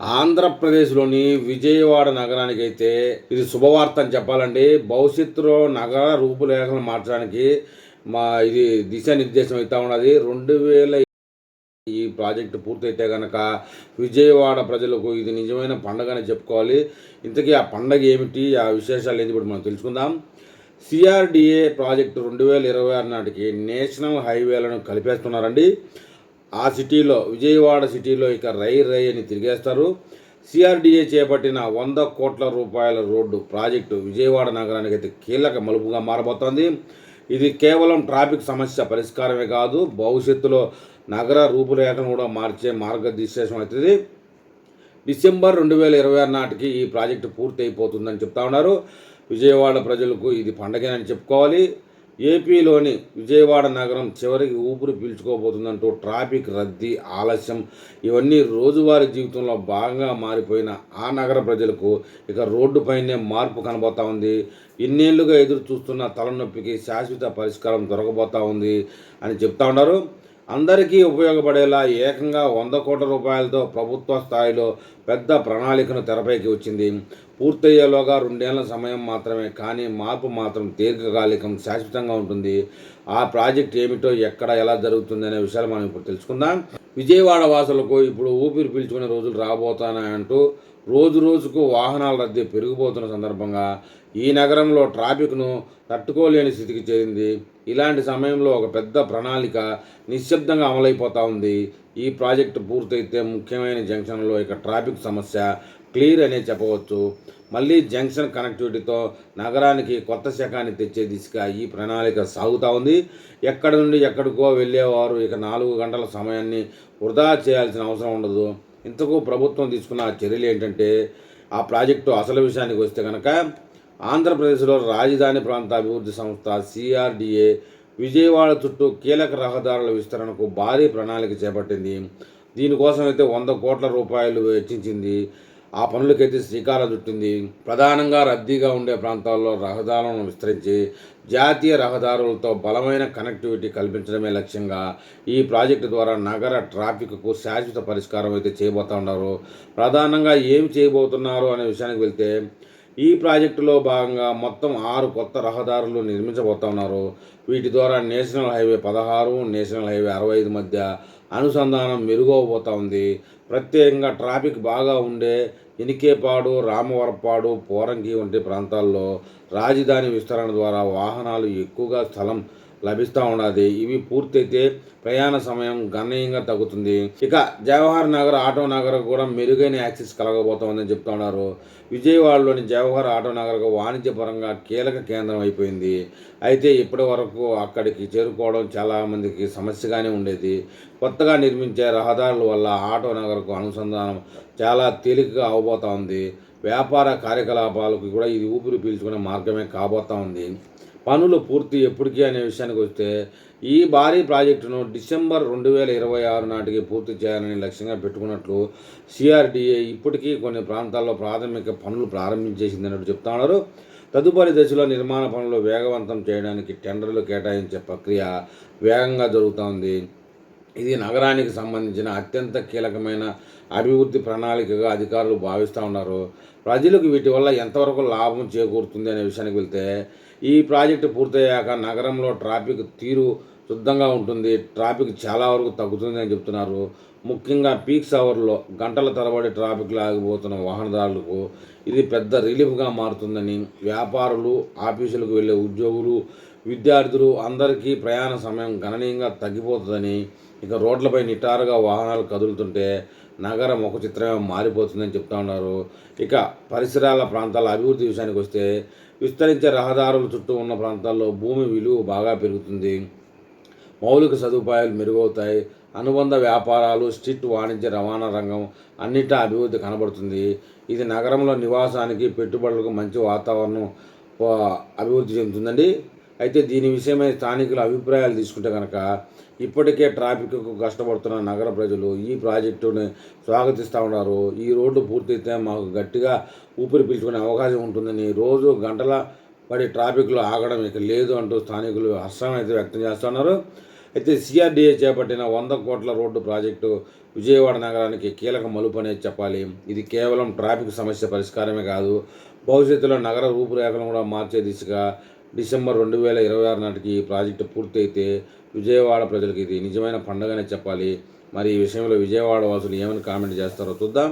ఆంధ్రప్రదేశ్లోని విజయవాడ నగరానికి అయితే ఇది శుభవార్త అని చెప్పాలండి. భవిష్యత్తులో నగర రూపురేఖలు మార్చడానికి మా ఇది దిశానిర్దేశం అవుతా ఉన్నది. రెండు వేల ఈ ప్రాజెక్టు పూర్తయితే కనుక విజయవాడ ప్రజలకు ఇది నిజమైన పండగని చెప్పుకోవాలి. ఇంతకీ ఆ పండగ ఏమిటి? ఆ విశేషాలు ఏంటి ఇప్పుడు మనం తెలుసుకుందాం. సిఆర్డిఏ ప్రాజెక్టు రెండు వేల ఇరవై ఆరు నాటికి నేషనల్ హైవేలను కలిపేస్తున్నారండి. ఆ సిటీలో విజయవాడ సిటీలో ఇక రై రై అని తిరిగేస్తారు. సిఆర్డీఏ చేపట్టిన వంద కోట్ల రూపాయల రోడ్డు ప్రాజెక్టు విజయవాడ నగరానికి అయితే కీలక మలుపుగా మారబోతోంది. ఇది కేవలం ట్రాఫిక్ సమస్య పరిష్కారమే కాదు భవిష్యత్తులో నగర రూపురేఖను కూడా మార్చే మార్గదిశేషం అవుతుంది. డిసెంబర్ రెండు వేల ఇరవై ఆరు నాటికి ఈ ప్రాజెక్టు పూర్తి అయిపోతుందని చెప్తా ఉన్నారు. విజయవాడ ప్రజలకు ఇది పండగేనని చెప్పుకోవాలి. ఏపీలోని విజయవాడ నగరం చివరికి ఊపిరి పీల్చుకోబోతుందంటూ ట్రాఫిక్ రద్దీ ఆలస్యం ఇవన్నీ రోజువారీ జీవితంలో భాగంగా మారిపోయిన ఆ నగర ప్రజలకు ఇక రోడ్డుపైనే మార్పు కనబోతా ఉంది. ఇన్నేళ్ళుగా ఎదురు చూస్తున్న తలనొప్పికి శాశ్వత పరిష్కారం దొరకబోతా ఉంది అని చెప్తా ఉన్నారు. అందరికీ ఉపయోగపడేలా ఏకంగా వంద కోట్ల రూపాయలతో ప్రభుత్వ స్థాయిలో పెద్ద ప్రణాళికను తెరపైకి వచ్చింది. పూర్తయ్యేలోగా రెండేళ్ళ సమయం మాత్రమే కానీ మార్పు మాత్రం దీర్ఘకాలికం శాశ్వతంగా ఉంటుంది. ఆ ప్రాజెక్ట్ ఏమిటో ఎక్కడ ఎలా జరుగుతుంది అనే విషయాలు మనం ఇప్పుడు తెలుసుకుందాం. విజయవాడ వాసులకు ఇప్పుడు ఊపిరి పీల్చుకునే రోజులు రాబోతానంటూ రోజు రోజుకు వాహనాల రద్దీ పెరిగిపోతున్న సందర్భంగా ఈ నగరంలో ట్రాఫిక్ను తట్టుకోలేని స్థితికి చేరింది. ఇలాంటి సమయంలో ఒక పెద్ద ప్రణాళిక నిశ్శబ్దంగా అమలైపోతూ ఉంది. ఈ ప్రాజెక్టు పూర్తయితే ముఖ్యమైన జంక్షన్లో ఇక ట్రాఫిక్ సమస్య క్లియర్ అనే చెప్పవచ్చు. మళ్ళీ జంక్షన్ కనెక్టివిటీతో నగరానికి కొత్త శకాన్ని తెచ్చే దిశగా ఈ ప్రణాళిక సాగుతూ ఉంది. ఎక్కడి నుండి ఎక్కడికో వెళ్ళేవారు ఇక నాలుగు గంటల సమయాన్ని వృధా చేయాల్సిన అవసరం ఉండదు. ఇంతకు ప్రభుత్వం తీసుకున్న చర్యలు ఏంటంటే ఆ ప్రాజెక్టు అసలు విషయానికి వస్తే కనుక ఆంధ్రప్రదేశ్లో రాజధాని ప్రాంత అభివృద్ధి సంస్థ సిఆర్డిఏ విజయవాడ చుట్టూ కీలక రహదారుల విస్తరణకు భారీ ప్రణాళిక చేపట్టింది. దీనికోసం అయితే వంద కోట్ల రూపాయలు వెచ్చించింది. ఆ పనులకైతే శ్రీకారం చుట్టింది. ప్రధానంగా రద్దీగా ఉండే ప్రాంతాల్లో రహదారులను విస్తరించి జాతీయ రహదారులతో బలమైన కనెక్టివిటీ కల్పించడమే లక్ష్యంగా ఈ ప్రాజెక్టు ద్వారా నగర ట్రాఫిక్కు శాశ్వత పరిష్కారం అయితే చేయబోతా ఉన్నారు. ప్రధానంగా ఏమి చేయబోతున్నారు అనే విషయానికి వెళ్తే ఈ ప్రాజెక్టులో భాగంగా మొత్తం ఆరు కొత్త రహదారులు నిర్మించబోతున్నారు వీటి ద్వారా నేషనల్ హైవే పదహారు నేషనల్ హైవే అరవై ఐదు మధ్య అనుసంధానం మెరుగవబోతా ఉంది. ప్రత్యేకంగా ట్రాఫిక్ బాగా ఉండే ఇనికేపాడు రామవరపాడు పోరంగి వంటి ప్రాంతాల్లో రాజధాని విస్తరణ ద్వారా వాహనాలు ఎక్కువగా స్థలం లభిస్తూ ఉన్నది ఇవి పూర్తయితే ప్రయాణ సమయం గణనీయంగా తగ్గుతుంది. ఇక జవహర్ నగర్ ఆటో నగర్ కూడా మెరుగైన యాక్సెస్ కలగబోతోందని చెప్తా ఉన్నారు. విజయవాడలోని జవహర్ ఆటో నగర్ వాణిజ్యపరంగా కీలక కేంద్రం అయిపోయింది. అయితే ఇప్పటి వరకు అక్కడికి చేరుకోవడం చాలా మందికి సమస్యగానే ఉండేది. కొత్తగా నిర్మించే రహదారుల వల్ల ఆటో నగర్కు అనుసంధానం చాలా తేలికగా అవబోతా ఉంది. వ్యాపార కార్యకలాపాలకు కూడా ఇది ఊపిరి పీల్చుకునే మార్గమే కాబోతా ఉంది. పనులు పూర్తి ఎప్పటికీ అనే విషయానికి వస్తే ఈ భారీ ప్రాజెక్టును డిసెంబర్ రెండు వేల ఇరవై ఆరు నాటికి పూర్తి చేయాలని లక్ష్యంగా పెట్టుకున్నట్లు సిఆర్డిఏ ఇప్పటికీ కొన్ని ప్రాంతాల్లో ప్రాథమిక పనులు ప్రారంభించేసింది అన్నట్టు చెప్తా ఉన్నారు. తదుపరి దశలో నిర్మాణ పనులు వేగవంతం చేయడానికి టెండర్లు కేటాయించే ప్రక్రియ వేగంగా జరుగుతోంది ఇది నగరానికి సంబంధించిన అత్యంత కీలకమైన అభివృద్ధి ప్రణాళికగా అధికారులు భావిస్తూ ఉన్నారు. ప్రజలకు వీటి వల్ల ఎంతవరకు లాభం చేకూరుతుంది అనే విషయానికి వెళ్తే ఈ ప్రాజెక్టు పూర్తయ్యాక నగరంలో ట్రాఫిక్ తీరు శుద్ధంగా ఉంటుంది. ట్రాఫిక్ చాలా వరకు తగ్గుతుంది అని చెప్తున్నారు. ముఖ్యంగా పీక్స్ అవర్లో గంటల తరబడి ట్రాఫిక్లో ఆగిపోతున్న వాహనదారులకు ఇది పెద్ద రిలీఫ్గా మారుతుందని వ్యాపారులు ఆఫీసులకు వెళ్ళే ఉద్యోగులు విద్యార్థులు అందరికీ ప్రయాణ సమయం గణనీయంగా తగ్గిపోతుందని ఇక రోడ్లపై నిటారుగా వాహనాలు కదులుతుంటే నగరం ఒక చిత్రమే మారిపోతుందని చెప్తా ఉన్నారు. ఇక పరిసరాల ప్రాంతాల అభివృద్ధి విషయానికి వస్తే విస్తరించే రహదారుల చుట్టూ ఉన్న ప్రాంతాల్లో భూమి విలువ బాగా పెరుగుతుంది. మౌలిక సదుపాయాలు మెరుగవుతాయి. అనుబంధ వ్యాపారాలు స్ట్రీట్ వాణిజ్య రవాణా రంగం అన్నిటా అభివృద్ధి కనబడుతుంది. ఇది నగరంలో నివాసానికి పెట్టుబడులకు మంచి వాతావరణం అభివృద్ధి చెందుతుందండి. అయితే దీని విషయమై స్థానికుల అభిప్రాయాలు తీసుకుంటే కనుక ఇప్పటికే ట్రాఫిక్కు కష్టపడుతున్న నగర ప్రజలు ఈ ప్రాజెక్టుని స్వాగతిస్తూ ఉన్నారు. ఈ రోడ్డు పూర్తయితే మాకు గట్టిగా ఊపిరి పీల్చుకునే అవకాశం ఉంటుందని రోజు గంటల పడి ట్రాఫిక్లో ఆగడం ఇక లేదు అంటూ స్థానికులు హర్షం అయితే వ్యక్తం చేస్తున్నారు అయితే సిఆర్డీఏ చేపట్టిన వంద కోట్ల రోడ్డు ప్రాజెక్టు విజయవాడ నగరానికి కీలక మలుపు అనేది చెప్పాలి. ఇది కేవలం ట్రాఫిక్ సమస్య పరిష్కారమే కాదు భవిష్యత్తులో నగర రూపురేఖలను కూడా మార్చే దిశగా డిసెంబర్ రెండు వేల ఇరవై ఆరు నాటికి ఈ ప్రాజెక్టు పూర్తయితే విజయవాడ ప్రజలకు ఇది నిజమైన పండుగనే చెప్పాలి. మరి ఈ విషయంలో విజయవాడ వాసులు ఏమని కామెంట్ చేస్తారో చూద్దాం.